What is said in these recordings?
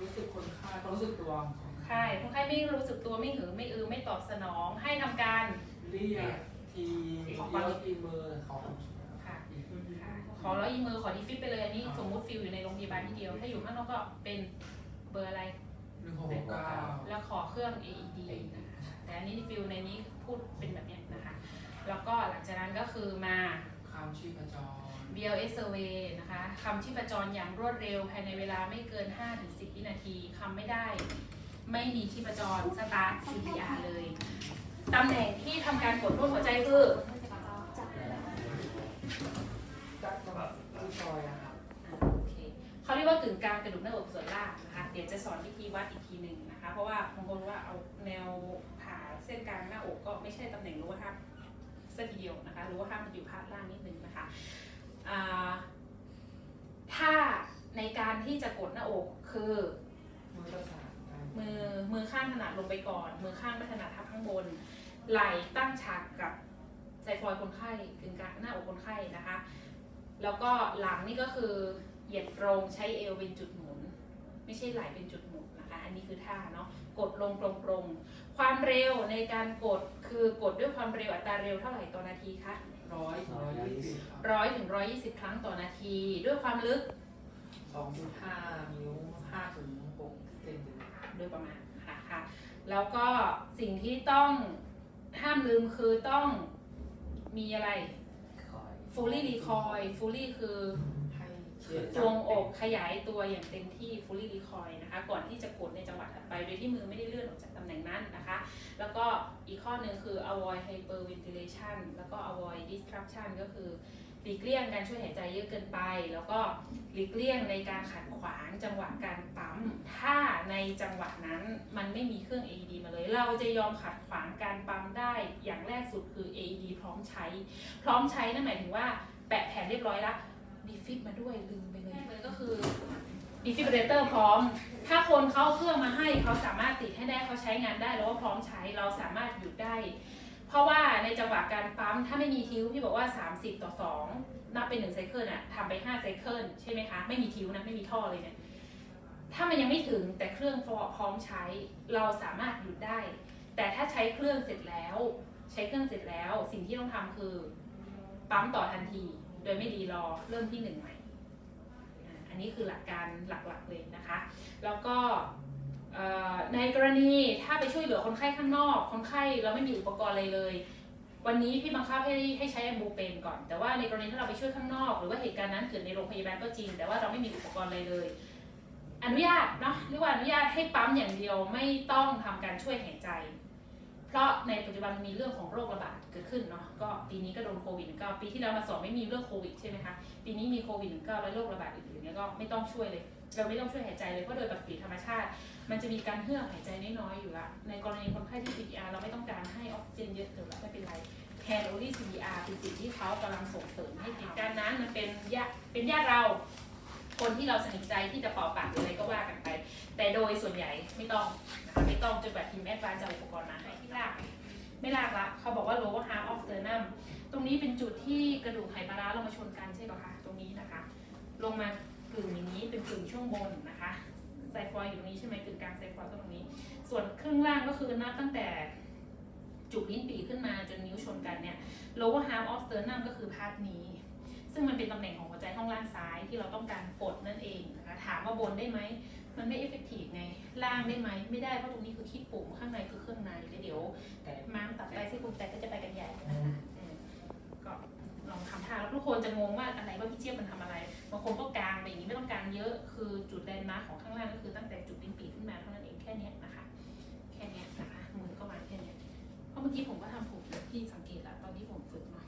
รู้สึกคนไข้ความรู้สึกตัวใช่คนไข้ไม่รู้สึกตัวไม่หือไม่อือไม่ตอบสนองให้ทำการ เรียกทีเดียวทีมือขอค่ะอีกค่ะขอร้อยอีมือขอดีฟิตไปเลยอันนี้สมมุติฟิลอยู่ในโรงพยาบาลที่เดียว ถ้าอยู่ข้างนอกก็เป็นเบอร์อะไร หนึ่งหกเก้าแล้วขอเครื่อง AED นะคะแต่อันนี้ฟิลในนี้พูดเป็นแบบเนี้ยนะคะ แล้วก็หลังจากนั้นก็คือมาคำชีพจร BLS survey นะคะคำชีพจรอย่างรวดเร็วภายในเวลาไม่เกิน 5-10 วินาทีคำไม่ได้ ไม่มีชีพจรสตาร์ท CPR เลยตำแหน่งที่ทำการกดรูปหัวใจคือจัดแบบที่ซอยอะครับโอเคเขาเรียกว่ากึ่งกลางกระดูกหน้าอกส่วนล่างนะคะเดี๋ยวจะสอนวิธีวัดอีกทีหนึ่งนะคะ เพราะว่าบางคนว่าเอาแนวผ่าเส้นกลางหน้าอกก็ไม่ใช่ตำแหน่งรู้ว่า ห้ามเส้นทีเดียวนะคะรู้ว่าห้ามมันอยู่พาดล่างนิดนึงนะคะอ่าถ้าในการที่จะกดหน้าอกคือมือมือมือข้างถนัดลงไปก่อน มือข้างไม่ถนัดทับข้างบน ไหล่ตั้งฉากกับไซฟอยคนไข้กึ่งกลางหน้าอกคนไข้นะคะ แล้วก็หลังนี่ก็คือเหยียดตรงใช้เอวเป็นจุดหมุน ไม่ใช่ไหล่เป็นจุดหมุนนะคะ อันนี้คือท่าเนาะกดลงตรงๆ ความเร็วในการกดคือกดด้วยความเร็วอัตราเร็วเท่าไหร่ต่อนาทีคะร้อยร้อยยี่สิบครับร้อยถึงร้อยยี่สิบครั้งต่อนาที ด้วยความลึกสองจุดห้านิ้วห้าถึงหกเซนติเมตรโดยประมาณค่ะค่ะแล้วก็สิ่งที่ต้องห้ามลืมคือต้องมีอะไร fully recoil fully คือ ชียร์จวงอกขยายตัวอย่างเต็มที่ fully recoil นะคะก่อนที่จะกดในจังหวะถัดไป โดยที่มือไม่ได้เลื่อนออกจากตำแหน่งนั้นนะคะ แล้วก็อีกข้อหนึ่งคือ avoid hyperventilation แล้วก็ avoid disruption ก็คือหลีกเลี่ยงการช่วยหายใจเยอะเกินไป แล้วก็หลีกเลี่ยงในการขัดขวางจังหวะการปั๊ม ถ้าในจังหวะนั้นมันไม่มีเครื่อง AED มาเลย เราจะยอมขัดขวางการปั๊มได้อย่างแรกสุดคือ AED พร้อมใช้ พร้อมใช้นั่นหมายถึงว่าแปะแผ่นเรียบร้อยและ ดีฟิบมาด้วยลืมไปเลยเลย ก็คือดีฟิบเรเตอร์พร้อม ถ้าคนเขาเอาเครื่องมาให้เขาสามารถติดให้ได้เขาใช้งานได้แล้วว่าพร้อมใช้เราสามารถหยุดได้ เพราะว่าในจังหวะการปั๊มถ้าไม่มีทิ้วพี่บอกว่า 30 ต่อ 2 นับเป็น1ไซเคิลน่ะทำไป5ไซเคิลใช่ไหมคะ ไม่มีทิ้วนะ ไม่มีท่อเลยเนี่ยถ้ามันยังไม่ถึงแต่เครื่องพร้อมใช้ เราสามารถหยุดได้ แต่ถ้าใช้เครื่องเสร็จแล้ว ใช้เครื่องเสร็จแล้ว สิ่งที่ต้องทำคือ ปั๊มต่อทันที ดยไม่รีรอเริ่มที่หนึ่งใหม่ อันนี้คือหลักการหลักๆเลยนะคะ แล้วก็ในกรณีถ้าไปช่วยเหลือคนไข้ข้างนอก คนไข้เราไม่มีอุปกรณ์อะไรเลย วันนี้พี่บังคับให้ให้ใช้แอมบูเป็นก่อน แต่ว่าในกรณีถ้าเราไปช่วยข้างนอก หรือว่าเหตุการณ์นั้นเกิดในโรงพยาบาลก็จริง แต่ว่าเราไม่มีอุปกรณ์อะไรเลย อนุญาตเนาะเรียกว่าอนุญาตให้ปั๊มอย่างเดียวไม่ต้องทำการช่วยหายใจ เพราะในปัจจุบันมีเรื่องของโรคระบาดเกิดขึ้นเนาะก็ปีนี้ก็โดนโควิด -19 ปีที่แล้วมาสอนไม่มีเรื่องโควิดใช่ไหมคะปีนี้มีโควิด -19 และโรคระบาดอื่นๆเนี่ยก็ไม่ต้องช่วยเลย เราไม่ต้องช่วยหายใจเลยเพราะโดยปกติธรรมชาติ มันจะมีการเฮือกหายใจน้อยๆอยู่ละในกรณีคนไข้ที่ CPR เราไม่ต้องการให้ออกซิเจนเยอะเกินละไม่เป็นไรแทน only CPR เป็นสิ่งที่เขากำลังส่งเสริมให้การนั้นมันเป็นญาติเป็นญาติเรา คนที่เราสนิทใจที่จะเป่าปากหรืออะไรก็ว่ากันไป แต่โดยส่วนใหญ่ไม่ต้องนะคะไม่ต้องจนกว่าทีมแอดวานซ์จะเอาอุปกรณ์มาให้ที่ลากไม่ลากละเขาบอกว่า lower half of sternum ตรงนี้เป็นจุดที่กระดูกไหปลาร้าลงมาชนกันใช่ไหมคะตรงนี้นะคะ ลงมากึ่งอย่างนี้เป็นกึ่งช่วงบนนะคะไซฟอยด์อยู่ตรงนี้ใช่ไหมกึ่งกลางไซฟอยด์ตรงนี้ ส่วนครึ่งล่างก็คือนับตั้งแต่จุกลิ้นปี่ขึ้นมาจนนิ้วชนกันเนี่ย lower half of sternum ก็คือพาร์ทนี้ ซึ่งมันเป็นตำแหน่งของหัวใจห้องล่างซ้ายที่เราต้องการกดนั่นเองนะคะถามว่าบนได้ไหมมันไม่ effective ไงล่างได้ไหมไม่ได้เพราะตรงนี้คือขี้ปุ่มข้างในคือเครื่องในแล้วเดี๋ยว แต่ม้ามตัดไปซี่โครงแตกก็จะไปกันใหญ่นะคะอืมก็ลองทำท่าแล้วทุกคนจะงงว่าอะไรว่าพี่เจี๊ยบมันทำอะไรบางคนก็กางไปอย่างนี้ไม่ต้องกางเยอะคือจุดแลนด์มาร์คของข้างล่างก็คือตั้งแต่จุดลิ้นปี่ขึ้นมาเท่านั้นเองแค่เนี้ยนะคะแค่เนี้ยนะคะมือก็มาแค่เนี้ยเพราะเมื่อกี้ผมก็ทำถูกนะที่สังเกตแล้วตอนที่ผมฝึกเนาะ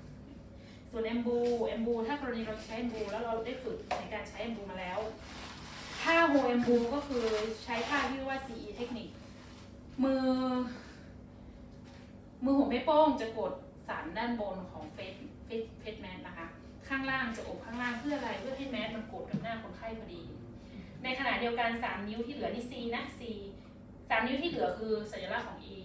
ส่วนแอมบูแอมบูถ้ากรณีเราใช้แอมบูแล้วเราได้ฝึกในการใช้แอมบูมาแล้วท่าโฮแอมบูก็คือใช้ท่าที่เรียกว่า CE เทคนิค มือ มือหัวแม่โป้งจะกดสันด้านบนของเฟสเฟสเฟสแมสนะคะ ข้างล่างจะอบข้างล่างเพื่ออะไรเพื่อให้แมสมันกดกับหน้าคนไข้พอดี ในขณะเดียวกัน 3 นิ้วที่เหลือนี่ C นะ C สามนิ้วที่เหลือคือสัญลักษณ์ของ E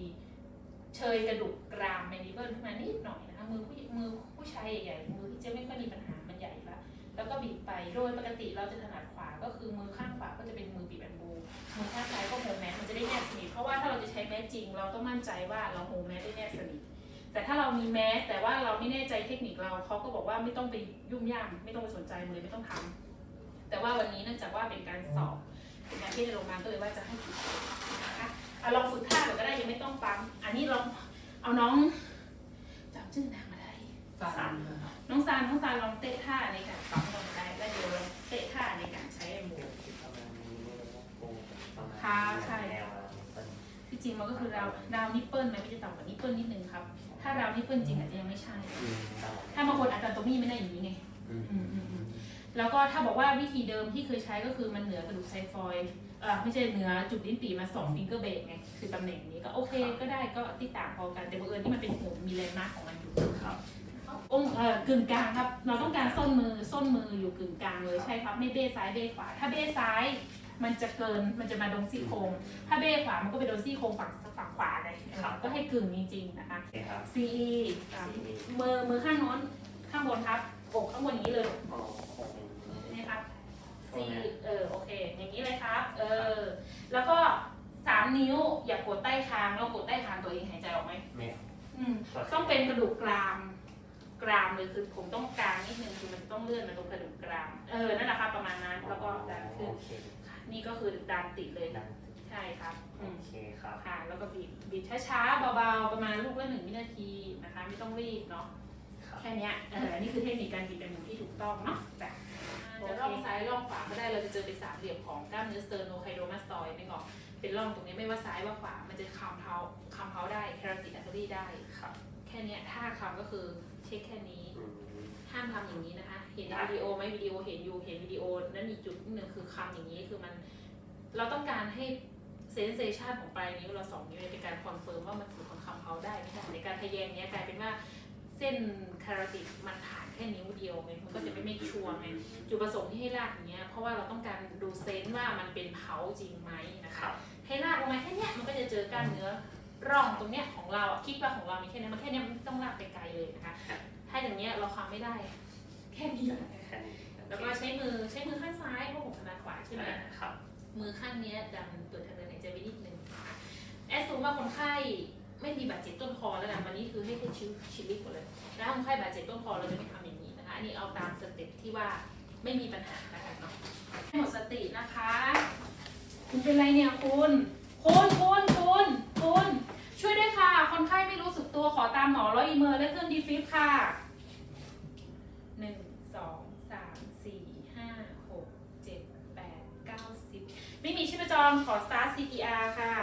เชยกระดูกกรามเมนิเบิลขึ้นมานิดหน่อยนะคะมือผู้มือผู้ชายใหญ่ๆมือที่จะไม่ค่อยมีปัญหามันใหญ่ละแล้วก็บีบไปโดยปกติเราจะถนัดขวาก็คือมือข้างขวาก็จะเป็นมือบีบแอนบูมือข้างซ้ายก็โฮแมสมันจะได้แนบสนิทเพราะว่าถ้าเราจะใช้แมสจริง เราต้องมั่นใจว่าเราโฮแมสได้แนบสนิทแต่ถ้าเรามีแมสแต่ว่าเราไม่แน่ใจเทคนิคเราเขาก็บอกว่าไม่ต้องไปยุ่งยากไม่ต้องไปสนใจมือไม่ต้องทำแต่ว่าวันนี้เนื่องจากว่าเป็นการสอบเป็นการที่ในโรงงาก็เลยว่าจะให้ฝึกนะคะอะลองฝึกท่าหน่อก็ได้ ต้องปั๊ม อันนี้เราเอาน้องจำชื่อนางมาได้ฟันน้องซานน้องซานลองเตะท่าในการปั๊มลงมาได้แล้วเดี๋ยวลองเตะท่าในการใช้แอมโบประมาณนี้ไม่รู้ว่าโกงประมาณค่ะใช่แนวอะไรเป็นที่จริงมันก็คือราวราวนิปเปิลไหมไม่ได้ต่ำกว่านิปเปิลนิดนึงครับ ถ้าราวนิปเปิลจริงอาจจะยังไม่ใช่อืมต่อถ้าบางคนอาจจะตรงนี้ไม่ได้อย่างนี้ไงอืมอืมอืมอืมแล้วก็ถ้าบอกว่าวิธีเดิมที่เคยใช้ก็คือมันเหนือกระดูกไซฟอยด์เอ่อไม่ใช่เหนือจุดลิ้นปี่มาสองฟิงเกอร์เบรกไงคือตำแหน่งนี้ก็โอเคก็ได้ก็ติดต่างพอกันแต่บังเอิญที่มันเป็นหัวมีแรงมากของมันอยู่ครับ องค์เอ่อกึ่งกลางครับ เราต้องการส้นมือส้นมืออยู่กึ่งกลางเลยใช่ครับ ไม่เบ้ซ้ายเบ้ขวา ถ้าเบ้ซ้ายมันจะเกินมันจะมาโดนซี่โครงถ้าเบ้ขวามันก็ไปโดนซี่โครงฝั่งฝั่งขวาไงก็ให้กึ่งจริงๆนะคะ โอเคครับ CE อะมือมือข้างโน้นข้างบนครับอกข้างบนอย่างนี้เลย อ๋อคงเป็น นี่ครับ C เออโอเค อย่างนี้เลยครับ เออ แล้วก็สามนิ้ว อย่ากดใต้คางแล้วกดใต้คางตัวเองหายใจออกไหมไม่อืมต้องเป็นกระดูกกราม กรามเลยคือผมต้องกลางนิดนึงคือมันต้องเลื่อนมาตรงกระดูกกราม เออ นั่นแหละครับประมาณนั้น แล้วก็ดันขึ้นโอเคนี่ก็คือดันติดเลยดังใช่ครับ โออืมเคครับ ค่ะ แล้วก็บีบ บีบช้าๆ เบาๆ ประมาณลูกละหนึ่งวินาทีนะคะ ไม่ต้องรีบเนาะ ครับแค่เนี้ยเออนี่คือเทคนิคการบีบเป็นหมูที่ถูกต้องเนาะจ้ะจะร่องซ้ายร่องขวาก็ได้เราจะเจอเป็นสามเหลี่ยมของกล้ามเนื้อสเตอร์โนไคโดมาสตอยด์ไม่งอกเป็นร่องตรงนี้ไม่ว่าซ้ายว่าขวา มันจะคำเท้าคำเท้าได้แคราติดอัตเตอรี่ได้ครับแค่เนี้ยถ้าคำก็คือเช็คแค่นี้อืมห้ามทำอย่างนี้นะคะ เห็นในวิดีโอไหมวิดีโอเห็นอยู่เห็นวิดีโอนั้นมีจุดหนึ่งคือคำอย่างนี้คือมัน เราต้องการให้เซนเซชันของปลายนิ้วเราสองนิ้วเนี่ยเป็นการคอนเฟิร์มว่ามันสื่อของคำเขาได้ไม่ใช่ในการทะแยงเนี้ยกลายเป็นว่า เส้นคาราติดมันผ่านแค่นิ้วเดียวไงมันก็จะไม่ไม่ชัวร์ไงจุดประสงค์ที่ให้ลากอย่างเงี้ยเพราะว่าเราต้องการดูเซนส์ว่ามันเป็นเผาจริงไหมนะคคะรับให้ลากลงมาแค่เนี้ยมันก็จะเจอกล้ามเนื้อร่องตรงเนี้ยของเราอะคิดว่าของเรามีแค่เนี้ยมันแค่เนี้ยมันไม่ต้องลากไปไกลเลยนะคะ ถ้าอย่างเนี้ยเราคำไม่ได้แค่นี้แหละแค่นี้แล้วก็ใช้มือใช้มือข้างซ้ายเพราะผมถนัดขวาใช่ไหมครับมือข้างเนี้ยดันตัวทางเดินหายใจไว้นิดนึงนะคะแอสซูมว่าคนไข้ ไม่มีบาดเจ็บต้นคอแล้วนะวันนี้คือให้แค่ชิวชิลิกหมดเลยแล้วคนไข้บาดเจ็บต้นคอเราจะไม่ทำอย่างนี้นะคะอันนี้เอาตามสเต็ปที่ว่าไม่มีปัญหานะคะเนาะให้หมดสตินะคะ คุณเป็นไรเนี่ยคุณคุณคุณคุณคุณช่วยด้วยค่ะ คนไข้ไม่รู้สึกตัวขอตามหมอร้อยอีเมอร์และเครื่องดีฟิปค่ะหนึ่งสองสามสี่ห้าหกเจ็ดแปดเก้าสิบไม่มีชีพจรขอสตาร์ท CPR ค่ะ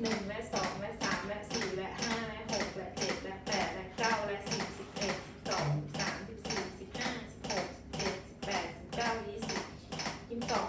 หนึ่งและสองและสามและสี่และห้าและหกและเจ็ดและแปดและเก้าและสิบสิบเอ็ดสิบสองสิบสามสิบสี่สิบห้าสิบหกสิบเจ็ดสิบแปดสิบเก้ายี่สิบยี่สิบสอง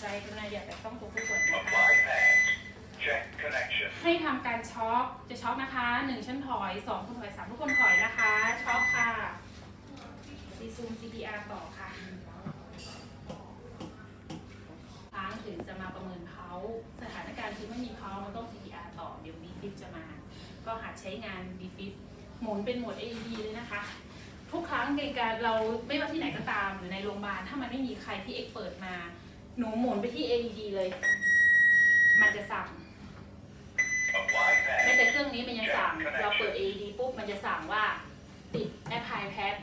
ใจกรุณาอย่าแตะต้องตัวผู้ป่วยนะคะ Apply pad. Check connection. ให้ทำการช็อคจะช็อคนะคะหนึ่งชั้นถอยสองคนถอยสามทุกคนถอยนะคะช็อคค่ะซีซูม CPR ต่อค่ะค้างถึงจะมาประเมินเขาสถานการณ์คือไม่มีเขามันต้อง CPR ต่อเดี๋ยวดีฟิตจะมา ก็หัดใช้งานดีฟิตหมุนเป็นโหมด AED เลยนะคะ ทุกครั้งในการเราไม่ว่าที่ไหนก็ตามหรือในโรงพยาบาลถ้ามันไม่มีใครที่เอ็กเปิดมา หนูหมุนไปที่ AED เลย มันจะสั่ง Apply แม้ pad. แต่เครื่องนี้มันยังสั่ง เราเปิด AED ปุ๊บ มันจะสั่งว่าติดแอปพลายแพด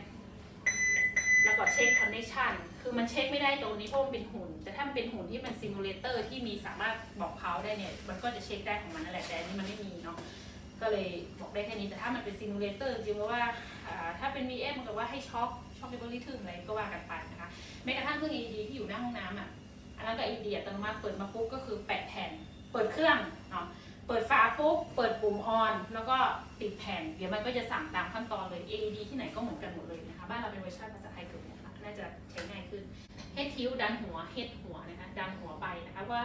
แล้วก็เช็คคอนเนคชันคือมันเช็คไม่ได้ตรงนี้เพราะมันเป็นหุ่น แต่ถ้ามันเป็นหุ่นที่มันซิมูเลเตอร์ที่มีสามารถบอกเขาได้เนี่ย มันก็จะเช็คได้ของมันนั่นแหละ แต่อันนี้มันไม่มีเนาะ ก็เลยบอกได้แค่นี้ แต่ถ้ามันเป็นซิมูเลเตอร์จริงๆว่าอ่า ถ้าเป็น VF มันก็ว่าให้ช็อคช็อคเบอรี่ทึมอะไรก็ว่ากันไปนะคะ แม้กระทั่งเครื่อง AED ที่อยู่หน้าห้องน้ำอะ อันนั้นก็ AED อัตโนมัติเปิดมาปุ๊บก็คือแปะแผ่น เปิดเครื่องเนาะเปิดฝาปุ๊บ เปิดปุ่มออน แล้วก็ติดแผ่น เดี๋ยวมันก็จะสั่งตามขั้นตอนเลย AED ที่ไหนก็เหมือนกันหมดเลยนะคะ บ้านเราเป็นเวอร์ชันภาษาไทยเกือบหมดค่ะน่าจะใช้ง่ายขึ้นเฮดทิวดันหัวเฮดหัวนะคะ ดันหัวไปนะคะว่า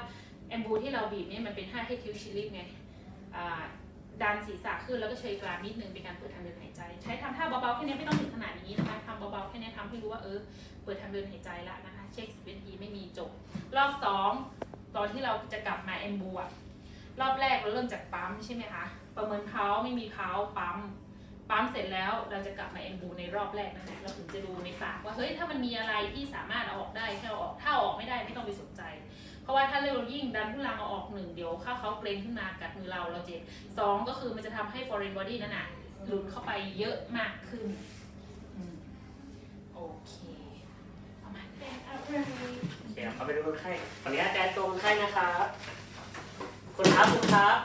แอมบูที่เราบีบเนี่ยมันเป็นท่าเฮดทิวชิลิฟไงดันศีรษะขึ้นแล้วก็เชยกรามนิดนึงเป็นการเปิดทางเดินหายใจ ใช้ทำท่าเบาๆแค่นี้ไม่ต้องถึงขนาดนี้นะคะทำเบาๆแค่นี้ทำให้รู้ว่าเออเปิดทางเดินหายใจล้วนะคะ เช็คสิบวินาทีไม่มีจบ รอบสองตอนที่เราจะกลับมาแอมบูอะรอบแรกเราเริ่มจากปั๊มใช่ไหมคะ ประเมินเพาไม่มีเพาปั๊ม ปั๊มเสร็จแล้วเราจะกลับมาเอ็มบูในรอบแรกนั่นแหละเราถึงจะดูในปากว่าเฮ้ยถ้ามันมีอะไรที่สามารถเอาออกได้ให้เอาออกถ้าออกไม่ได้ไม่ต้องไปสนใจ เพราะว่าถ้าเรายิ่งดันทุลังเอาออกหนึ่งเดี๋ยวถ้าเขาเกรงขึ้นมากัดมือเราเราเจ็บสองก็คือมันจะทำให้ foreign body นั่นน่ะหลุดเข้าไปเยอะมากขึ้นโอเค ประมาณนี้เดี๋ยวเขาไปดูคนไข้ขออนุญาตแจ้งตัวคนไข้นะครับคุณครับคุณครับ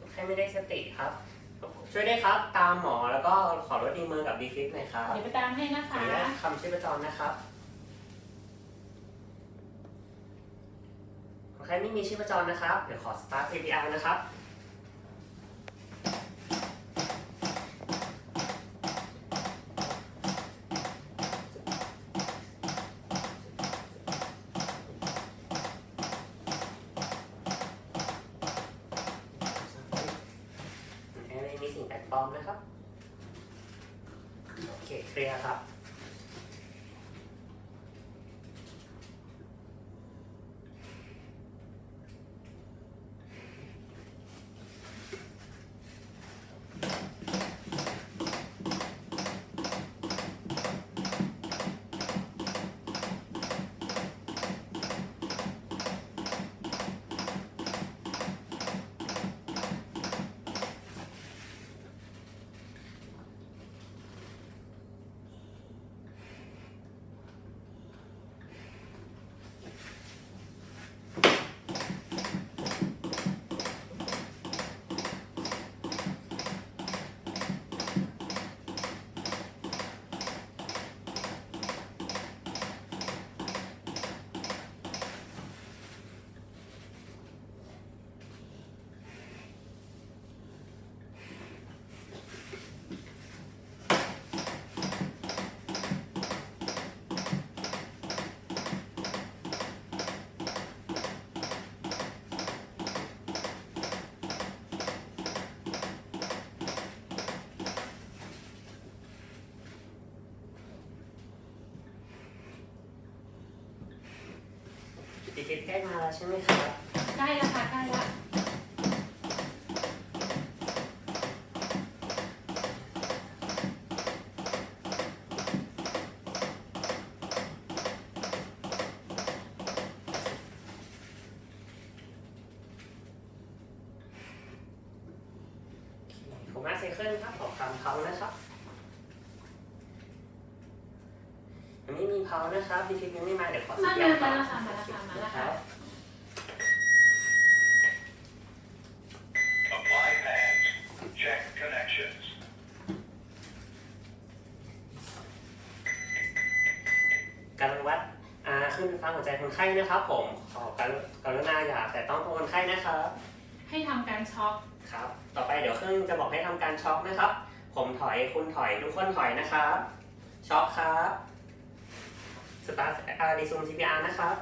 คนไข้ไม่ได้สติครับ ช่วยได้วยครับ ตามหมอแล้วก็ขอรถดีมือกับดีฟิกหน่อยครับเดี๋ยวไปตามให้นะขอคะ อนุญาตคำชีพจรนะครับคนไข้ไม่มีชีพจรนะครับ เดี๋ยวขอสตาร์ท CPR นะครับ แอร์ ไม่มีสิ่งแปลกปลอมนะครับ โอเค เคลียร์ครับ ดีฟิกใกล้มาแล้วใช่ไหมครับใกล้แล้วค่ะใกล้แล้วผมมาเซเคิลครับขอคำเขานะครับยังไม่มี เพานะครับดีฟิกยังไม่มาเดี๋ยวขอมา CPR มาแล้วค่ะมาแล้วค่ะมาแล้วค่ะ Apply pad. Check connections. การวัดอ่าขึ้นฟ้าหัวใจคนไข้นะครับ ผมขอการกรุณาอย่าแต่ต้องตัวคนไข้นะครับ ให้ทำการช็อคครับ ต่อไปเดี๋ยวเครื่องจะบอกให้ทำการช็อคนะครับ ผมถอยคุณถอยทุกคนถอยนะครับ ช็อคครับ สตาร์ทอาร์ดีซูม CPR นะครับ